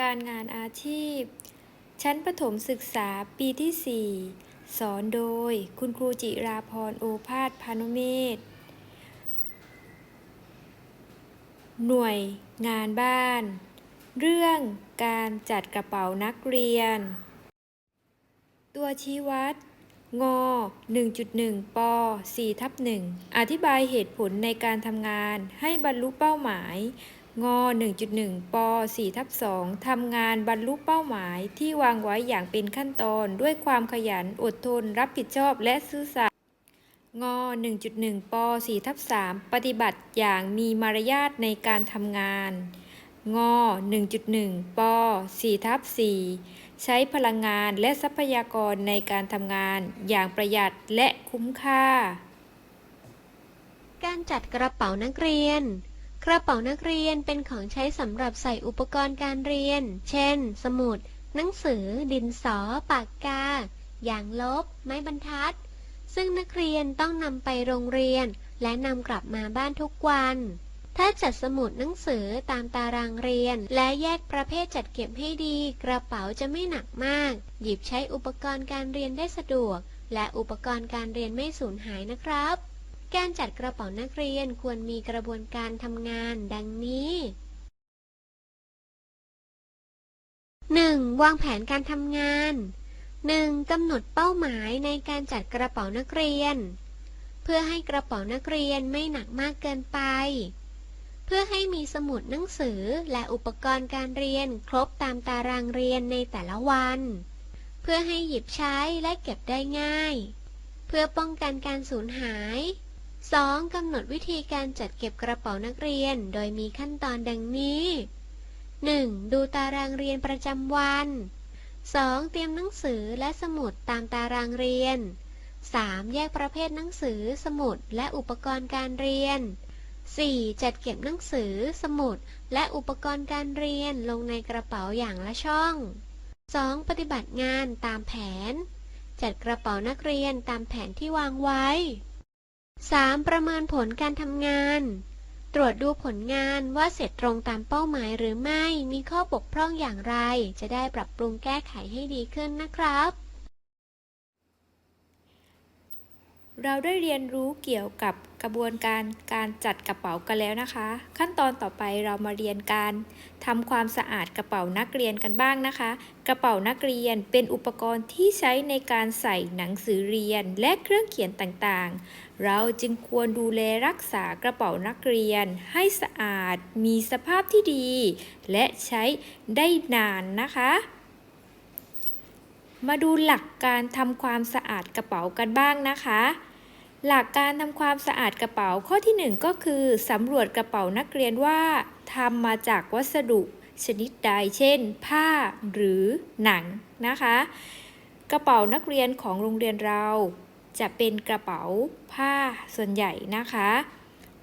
การงานอาชีพ ชั้นประถมศึกษาปีที่ 4 สอนโดย คุณครูจิราพรโอภาสพานุเมธหน่วยงานบ้าน เรื่องการจัดกระเป๋านักเรียน ตัวชี้วัด ง 1.1 ป 4ทับ1อธิบายเหตุผลในการทำงานให้บรรลุเป้าหมาย ง 1.1 ป 4 ทับ 2 ทำงานบรรลุเป้าหมายที่วางไว้อย่างเป็นขั้นตอน ด้วยความขยันอดทน รับผิดชอบและซื่อสัตย์ง 1.1 ป 4 ทับ 3 ปฏิบัติอย่างมีมารยาทในการทำงาน ง 1.1 ป 4 ทับ 4 ใช้พลังงานและทรัพยากรในการทำงานอย่างประหยัดและคุ้มค่า การจัดกระเป๋านักเรียน กระเป๋านักเรียนเป็นของใช้สำหรับใส่อุปกรณ์การเรียน เช่น สมุด หนังสือ ดินสอ ปากกา อย่างลบ ไม้บรรทัด ซึ่งนักเรียนต้องนำไปโรงเรียน และนำกลับมาบ้านทุกวัน ถ้าจัดสมุดหนังสือตามตารางเรียน และแยกประเภทจัดเก็บให้ดี กระเป๋าจะไม่หนักมาก หยิบใช้อุปกรณ์การเรียนได้สะดวก และอุปกรณ์การเรียนไม่สูญหายนะครับ การจัดกระเป๋านักเรียนควรมีกระบวนการทำงานดังนี้ 1. วางแผนการทำงาน 1. กำหนดเป้าหมายในการจัดกระเป๋านักเรียน เพื่อให้กระเป๋านักเรียนไม่หนักมากเกินไป เพื่อให้มีสมุดหนังสือและอุปกรณ์การเรียนครบตามตารางเรียนในแต่ละวัน เพื่อให้หยิบใช้และเก็บได้ง่าย เพื่อป้องกันการสูญหาย 2. กำหนดวิธีการจัดเก็บกระเป๋านักเรียน โดยมีขั้นตอนดังนี้ 1. ดูตารางเรียนประจำวัน 2. เตรียมหนังสือและสมุดตามตารางเรียน 3. แยกประเภทหนังสือ สมุด และอุปกรณ์การเรียน 4. จัดเก็บหนังสือ สมุด และอุปกรณ์การเรียนลงในกระเป๋าอย่างละช่อง 2. ปฏิบัติงานตามแผน จัดกระเป๋านักเรียนตามแผนที่วางไว้ 3. ประเมินผลการทำงาน ตรวจดูผลงานว่าเสร็จตรงตามเป้าหมายหรือไม่ มีข้อบกพร่องอย่างไร จะได้ปรับปรุงแก้ไขให้ดีขึ้นนะครับ เราได้เรียนรู้เกี่ยวกับกระบวนการการจัดกระเป๋ากันแล้วนะคะ ขั้นตอนต่อไปเรามาเรียนการทำความสะอาดกระเป๋านักเรียนกันบ้างนะคะ กระเป๋านักเรียนเป็นอุปกรณ์ที่ใช้ในการใส่หนังสือเรียนและเครื่องเขียนต่างๆ เราจึงควรดูแลรักษากระเป๋านักเรียน ให้สะอาด มีสภาพที่ดี และใช้ได้นานนะคะมาดูหลักการทำความสะอาดกระเป๋ากันบ้างนะคะ หลักการทำความสะอาดกระเป๋าข้อที่ 1 ก็คือสำรวจกระเป๋านักเรียนว่าทำมาจากวัสดุชนิดใด เช่น ผ้าหรือหนังนะคะ กระเป๋านักเรียนของโรงเรียนเรา จะเป็นกระเป๋าผ้าส่วนใหญ่นะคะ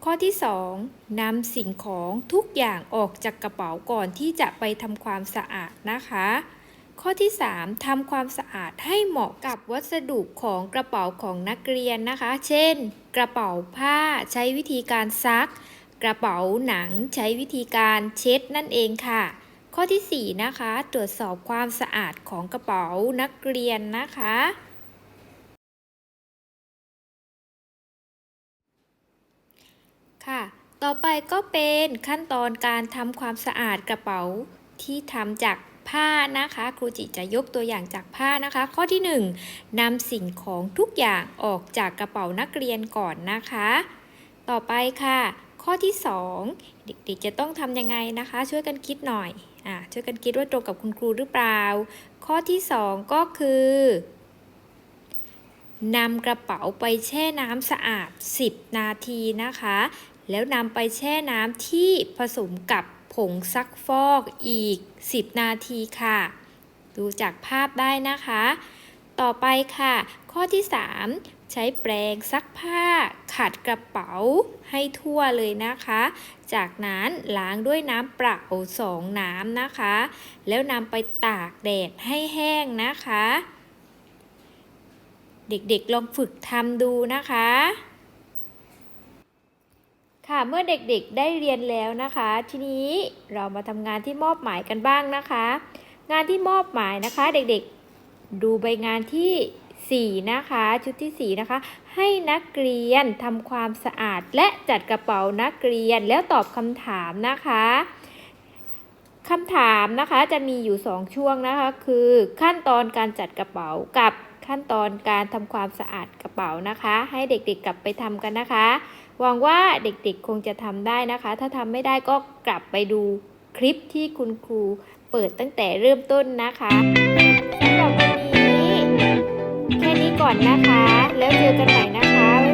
ข้อที่ 2นำสิ่งของทุกอย่างออกจากกระเป๋าก่อนที่จะไปทำความสะอาดนะคะ ข้อที่ 3ทำความสะอาดให้เหมาะกับวัสดุของกระเป๋าของนักเรียนนะคะ เช่น กระเป๋าผ้าใช้วิธีการซัก กระเป๋าหนังใช้วิธีการเช็ดนั่นเองค่ะ ข้อที่ 4 นะคะ ตรวจสอบความสะอาดของกระเป๋านักเรียนนะคะ ค่ะ ต่อไปก็เป็นขั้นตอนการทำความสะอาดกระเป๋าที่ทำจาก ผ้านะคะ ครูจิจะยกตัวอย่างจากผ้านะคะ ข้อที่ 1นำสิ่งของทุกอย่างออกจากกระเป๋านักเรียนก่อนนะคะ ต่อไปค่ะ ข้อที่ 2 เด็กๆจะต้องทำยังไงนะคะ ช่วยกันคิดหน่อยอ่าช่วยกันคิดว่าตรงกับคุณครูหรือเปล่า ข้อที่ 2 ก็คือนำกระเป๋าไปแช่น้ำสะอาด 10 นาทีนะคะ แล้วนำไปแช่น้ำที่ผสมกับ ผงซักฟอกอีก 10 นาทีค่ะ ดูจากภาพได้นะคะ ต่อไปค่ะ ข้อที่ 3 ใช้แปรงซักผ้า ขัดกระเป๋าให้ทั่วเลยนะคะ จากนั้นล้างด้วยน้ำเปล่าสองน้ำนะคะ แล้วนำไปตากแดดให้แห้งนะคะ เด็กๆลองฝึกทำดูนะคะค่ะ ค่ะเมื่อเด็กๆได้เรียนแล้วนะคะ ทีนี้เรามาทำงานที่มอบหมายกันบ้างนะคะ งานที่มอบหมายนะคะ เด็กๆดูใบงานที่4นะคะชุดที่ 4 นะคะ ให้นักเรียนทำความสะอาดและจัดกระเป๋านักเรียนแล้วตอบคำถามนะคะคำถามนะคะจะมีอยู่ 2 ช่วงนะคะ คือขั้นตอนการจัดกระเป๋ากับขั้นตอนการทำความสะอาดกระเป๋านะคะ ให้เด็กๆกลับไปทำกันนะคะ หวังว่าเด็กๆคงจะทำได้นะคะ ถ้าทำไม่ได้ก็กลับไปดูคลิปที่คุณครูเปิดตั้งแต่เริ่มต้นนะคะสำหรับวันนี้ แค่นี้ก่อนนะคะ แล้วเจอกันใหม่นะคะ